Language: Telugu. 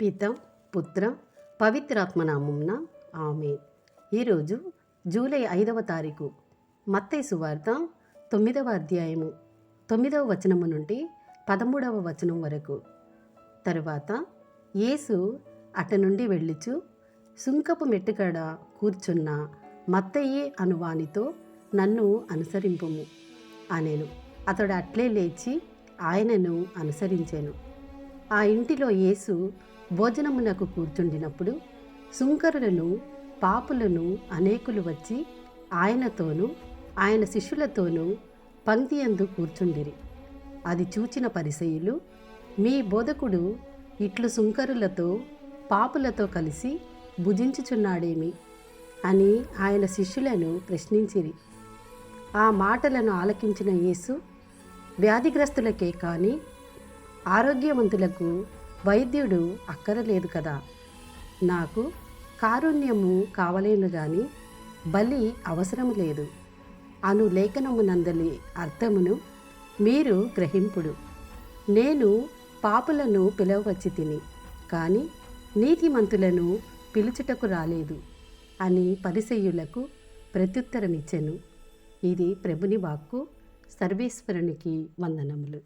పిత పుత్ర పవిత్రాత్మనామంన ఆమె ఈరోజు జూలై ఐదవ తారీఖు మత్తయ్య సువార్త తొమ్మిదవ అధ్యాయము తొమ్మిదవ వచనము నుండి పదమూడవ వచనం వరకు. తరువాత యేసు అట నుండి వెళ్ళిచు సుంకపు మెట్టుకాడ కూర్చున్న మత్తయ్యే అనువానితో నన్ను అనుసరింపుము అనేను. అతడు అట్లే లేచి ఆయనను అనుసరించాను. ఆ ఇంటిలో యేసు భోజనమునకు కూర్చుండినప్పుడు సుంకరులను పాపులను అనేకులు వచ్చి ఆయనతోనూ ఆయన శిష్యులతోనూ పంక్తి అందు కూర్చుండిరి. అది చూచిన పరిసయులు మీ బోధకుడు ఇట్లు సుంకరులతో పాపులతో కలిసి భుజించుచున్నాడేమి? అని ఆయన శిష్యులను ప్రశ్నించిరి. ఆ మాటలను ఆలకించిన యేసు వ్యాధిగ్రస్తులకే కానీ ఆరోగ్యవంతులకు వైద్యుడు అక్కరలేదు కదా. నాకు కారుణ్యము కావలేను గాని బలి అవసరం లేదు. అను లేఖనమునందలి అర్థమును మీరు గ్రహింపుడు. నేను పాపులను పిలవచ్చి తిని కానీ నీతిమంతులను పిలుచుటకు రాలేదు అని పరిసయ్యులకు ప్రత్యుత్తరమిచ్చెను. ఇది ప్రభుని వాక్కు సర్వేశ్వరునికి వందనములు.